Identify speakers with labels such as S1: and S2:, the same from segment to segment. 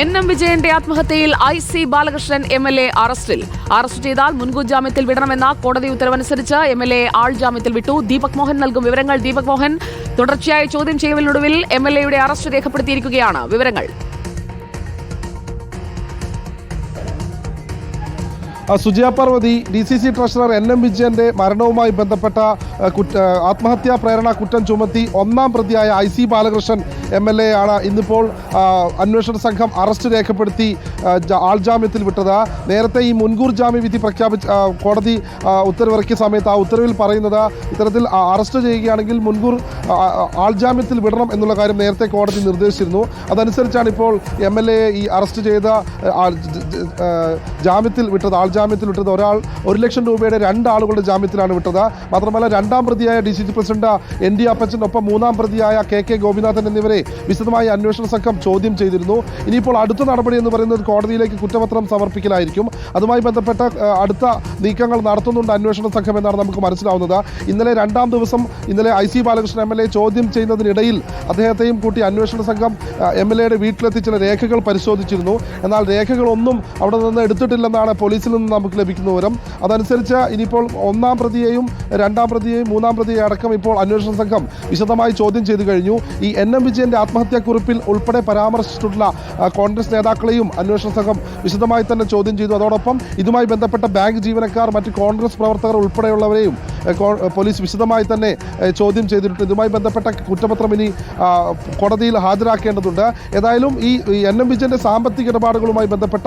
S1: N M വിജയന്റെ ആത്മഹത്യയിൽ I C Balakrishnan M L A അറസ്റ്റിൽ. Arrest ചെയ്താൽ മുൻകൂർ ജാമ്യത്തിൽ വിടണമെന്ന കോടതി ഉത്തരവനുസരിച്ച് എം എൽ എ ആൾ ജാമ്യത്തിൽ വിട്ടു. ദീപക് മോഹൻ നൽകും വിവരങ്ങൾ. ദീപക് മോഹൻ തുടർച്ചയായ ചോദ്യം ചെയ്യലിനൊടുവിൽ എം എൽ എയുടെ അറസ്റ്റ് രേഖപ്പെടുത്തിയിരിക്കുകയാണ്. വിവരങ്ങൾ.
S2: Sujaya Parvathy D C C treasurer N M വിജയന്റെ മരണവുമായി ബന്ധപ്പെട്ട ആത്മഹത്യാ പ്രേരണ കുറ്റം ചുമത്തി ഒന്നാം പ്രതിയായ I C Balakrishnan M L A ആണ് ഇന്നിപ്പോൾ അന്വേഷണ സംഘം അറസ്റ്റ് രേഖപ്പെടുത്തി ആൾജാമ്യത്തിൽ വിട്ടത്. നേരത്തെ ഈ മുൻകൂർ ജാമ്യ വിധി പ്രഖ്യാപിച്ച കോടതി ഉത്തരവിറക്കിയ സമയത്ത് ആ ഉത്തരവിൽ പറയുന്നത് ഇത്തരത്തിൽ അറസ്റ്റ് ചെയ്യുകയാണെങ്കിൽ മുൻകൂർ ആൾജാമ്യത്തിൽ വിടണം എന്നുള്ള കാര്യം നേരത്തെ കോടതി നിർദ്ദേശിച്ചിരുന്നു. അതനുസരിച്ചാണ് ഇപ്പോൾ എം എൽ എ ഈ അറസ്റ്റ് ചെയ്ത ജ- ജ- ജാമ്യത്തിൽ വിട്ടത് ആൾ ജാമ്യത്തിൽ വിട്ടത് ഒരാൾ ഒരു ലക്ഷം രൂപയുടെ രണ്ടാളുകളുടെ ജാമ്യത്തിലാണ് വിട്ടത്. മാത്രമല്ല രണ്ടാം പ്രതിയായ D C C president N D Appachan ഒപ്പം മൂന്നാം പ്രതിയായ കെ കെ ഗോപിനാഥൻ എന്നിവരെ വിശദമായി അന്വേഷണ സംഘം ചോദ്യം ചെയ്തിരുന്നു. ഇനിയിപ്പോൾ അടുത്ത നടപടി എന്ന് പറയുന്നത് കോടതിയിലേക്ക് കുറ്റപത്രം സമർപ്പിക്കലായിരിക്കും. അതുമായി ബന്ധപ്പെട്ട അടുത്ത നീക്കങ്ങൾ നടത്തുന്നുണ്ട് അന്വേഷണ സംഘം എന്നാണ് നമുക്ക് മനസ്സിലാവുന്നത്. ഇന്നലെ രണ്ടാം ദിവസം ഇന്നലെ I C Balakrishnan M L A ചോദ്യം ചെയ്യുന്നതിനിടയിൽ അദ്ദേഹത്തെയും കൂട്ടി അന്വേഷണ സംഘം എം എൽ എയുടെ വീട്ടിലെത്തി ചില രേഖകൾ പരിശോധിച്ചിരുന്നു. എന്നാൽ രേഖകളൊന്നും അവിടെ നിന്ന് എടുത്തിട്ടില്ലെന്നാണ് പോലീസിൽ നിന്ന് നമുക്ക് ലഭിക്കുന്ന വിവരം. അതനുസരിച്ച് ഇനിയിപ്പോൾ ഒന്നാം പ്രതിയെയും രണ്ടാം പ്രതിയെയും മൂന്നാം പ്രതിയെയും അടക്കം ഇപ്പോൾ അന്വേഷണ സംഘം വിശദമായി ചോദ്യം ചെയ്തു കഴിഞ്ഞു. ഈ എൻ എം വിജയന്റെ ആത്മഹത്യാക്കുറിപ്പിൽ ഉൾപ്പെടെ പരാമർശിച്ചിട്ടുള്ള കോൺഗ്രസ് നേതാക്കളെയും അന്വേഷണ സംഘം വിശദമായി തന്നെ ചോദ്യം ചെയ്തു. അതോടൊപ്പം ഇതുമായി ബന്ധപ്പെട്ട ബാങ്ക് ജീവനക്കാർ മറ്റ് കോൺഗ്രസ് പ്രവർത്തകർ ഉൾപ്പെടെയുള്ളവരെയും പോലീസ് വിശദമായി തന്നെ ചോദ്യം ചെയ്തിട്ടുണ്ട്. ഇതുമായി ബന്ധപ്പെട്ട കുറ്റപത്രം ഇനി കോടതിയിൽ ഹാജരാക്കേണ്ടതുണ്ട്. ഏതായാലും ഈ എൻ എം വിജയന്റെ സാമ്പത്തിക ഇടപാടുകളുമായി ബന്ധപ്പെട്ട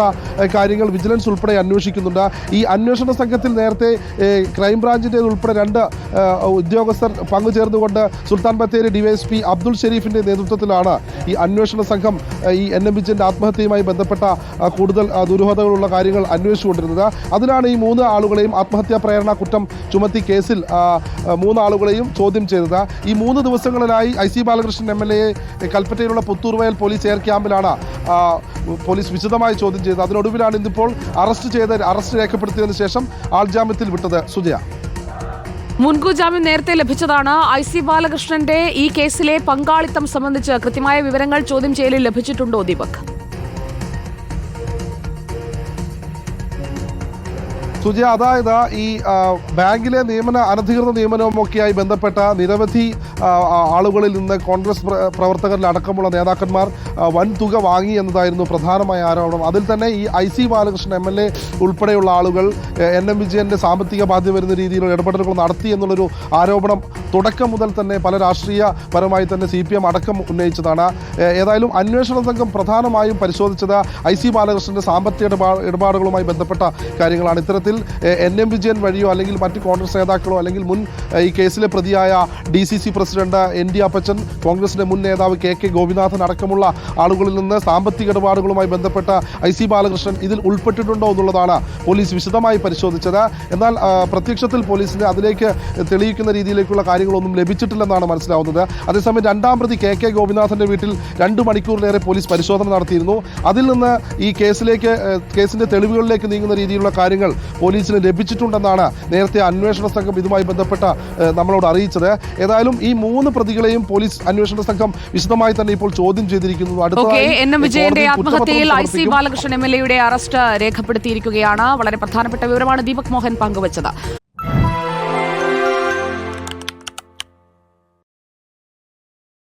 S2: കാര്യങ്ങൾ വിജിലൻസ് ഉൾപ്പെടെ അന്വേഷിക്കുന്നുണ്ട്. ഈ അന്വേഷണ സംഘത്തിൽ നേരത്തെ ക്രൈംബ്രാഞ്ചിന്റെ ഉൾപ്പെടെ രണ്ട് ഉദ്യോഗസ്ഥർ പങ്കുചേർന്നുകൊണ്ട് സുൽത്താൻ ബത്തേരി ഡിവൈഎസ്പി അബ്ദുൾ ഷെരീഫിന്റെ നേതൃത്വത്തിലാണ് ഈ അന്വേഷണ സംഘം ഈ എൻ എം വിജയന്റെ ആത്മഹത്യയുമായി ബന്ധപ്പെട്ട കൂടുതൽ ദുരൂഹതകളുള്ള കാര്യങ്ങൾ അന്വേഷിച്ചുകൊണ്ടിരുന്നത്. അതിനാണ് ഈ മൂന്ന് ആളുകളെയും ആത്മഹത്യാ പ്രേരണ കുറ്റം ചുമത്തി കേസിൽ മൂന്നാളുകളെയും ചോദ്യം ചെയ്തത്. ഈ മൂന്ന് ദിവസങ്ങളിലായി I C Balakrishnan M L A കൽപ്പറ്റയിലുള്ള Puthoorvayal police AR ക്യാമ്പിലാണ് പോലീസ് വിശദമായി ചോദ്യം ചെയ്തത്. അതിനൊടുവിലാണ് ഇന്നിപ്പോൾ അറസ്റ്റ് ചെയ്ത് അറസ്റ്റ് രേഖപ്പെടുത്തിയതിന് ശേഷം ആൾജാമ്യത്തിൽ വിട്ടത് സുജയ.
S1: മുൻകൂർ ജാമ്യം നേരത്തെ ലഭിച്ചതാണ്. ഐ സി ബാലകൃഷ്ണന്റെ ഈ കേസിലെ പങ്കാളിത്തം സംബന്ധിച്ച് കൃത്യമായ വിവരങ്ങൾ ചോദ്യം ചെയ്യലിൽ ലഭിച്ചിട്ടുണ്ടോ ദീപക്?
S2: സുജയ അതായത് ഈ ബാങ്കിലെ നിയമന അനധികൃത നിയമനവുമൊക്കെയായി ബന്ധപ്പെട്ട നിരവധി ആളുകളിൽ നിന്ന് കോൺഗ്രസ് പ്രവർത്തകരിലടക്കമുള്ള നേതാക്കന്മാർ വൻ തുക വാങ്ങി എന്നതായിരുന്നു പ്രധാനമായ ആരോപണം. അതിൽ തന്നെ ഈ I C Balakrishnan M L A ഉൾപ്പെടെയുള്ള ആളുകൾ എൻ എം വിജയന്റെ സാമ്പത്തിക ബാധ്യത വരുന്ന രീതിയിലുള്ള ഇടപെടലുകൾ നടത്തി എന്നുള്ളൊരു ആരോപണം തുടക്കം മുതൽ തന്നെ പല രാഷ്ട്രീയ പരമായി തന്നെ സി അടക്കം ഉന്നയിച്ചതാണ്. ഏതായാലും അന്വേഷണ സംഘം പ്രധാനമായും പരിശോധിച്ചത് ഐ സി ബാലകൃഷ്ണന്റെ സാമ്പത്തിക ഇടപാടുകളുമായി ബന്ധപ്പെട്ട കാര്യങ്ങളാണ്. ഇത്തരത്തിൽ എൻ എം വിജയൻ വഴിയോ അല്ലെങ്കിൽ മറ്റ് കോൺഗ്രസ് നേതാക്കളോ അല്ലെങ്കിൽ മുൻ ഈ കേസിലെ പ്രതിയായ D C C president N D Appachan കോൺഗ്രസിന്റെ മുൻ നേതാവ് കെ കെ ഗോപിനാഥൻ അടക്കമുള്ള ആളുകളിൽ നിന്ന് സാമ്പത്തിക ഇടപാടുകളുമായി ബന്ധപ്പെട്ട ഐ സി ബാലകൃഷ്ണൻ ഇതിൽ ഉൾപ്പെട്ടിട്ടുണ്ടോ എന്നുള്ളതാണ് പോലീസ് വിശദമായി പരിശോധിച്ചത്. എന്നാൽ പ്രത്യക്ഷത്തിൽ പോലീസിന് അതിലേക്ക് തെളിയിക്കുന്ന രീതിയിലേക്കുള്ള കാര്യങ്ങളൊന്നും ലഭിച്ചിട്ടില്ലെന്നാണ് മനസ്സിലാവുന്നത്. അതേസമയം രണ്ടാം പ്രതി കെ കെ ഗോപിനാഥന്റെ വീട്ടിൽ രണ്ട് മണിക്കൂറിലേറെ പോലീസ് പരിശോധന നടത്തിയിരുന്നു. അതിൽ നിന്ന് ഈ കേസിലേക്ക് കേസിന്റെ കേസിന്റെ തെളിവുകളിലേക്ക് നീങ്ങുന്ന രീതിയിലുള്ള കാര്യങ്ങൾ പോലീസിന് ലഭിച്ചിട്ടുണ്ടെന്നാണ് നേരത്തെ അന്വേഷണ സംഘം ഇതുമായി ബന്ധപ്പെട്ട നമ്മളോട് അറിയിച്ചത്. ഏതായാലും ഈ മൂന്ന് പ്രതികളെയും പോലീസ് അന്വേഷണ സംഘം വിശദമായി തന്നെ ഇപ്പോൾ ചോദ്യം ചെയ്തിരിക്കുന്നു. അടുത്ത
S1: ആത്മഹത്യയിൽ I C Balakrishnan M L എയുടെ അറസ്റ്റ് രേഖപ്പെടുത്തിയിരിക്കുകയാണ്. വളരെ പ്രധാനപ്പെട്ട വിവരമാണ് ദീപക് മോഹൻ പങ്കുവച്ചത്.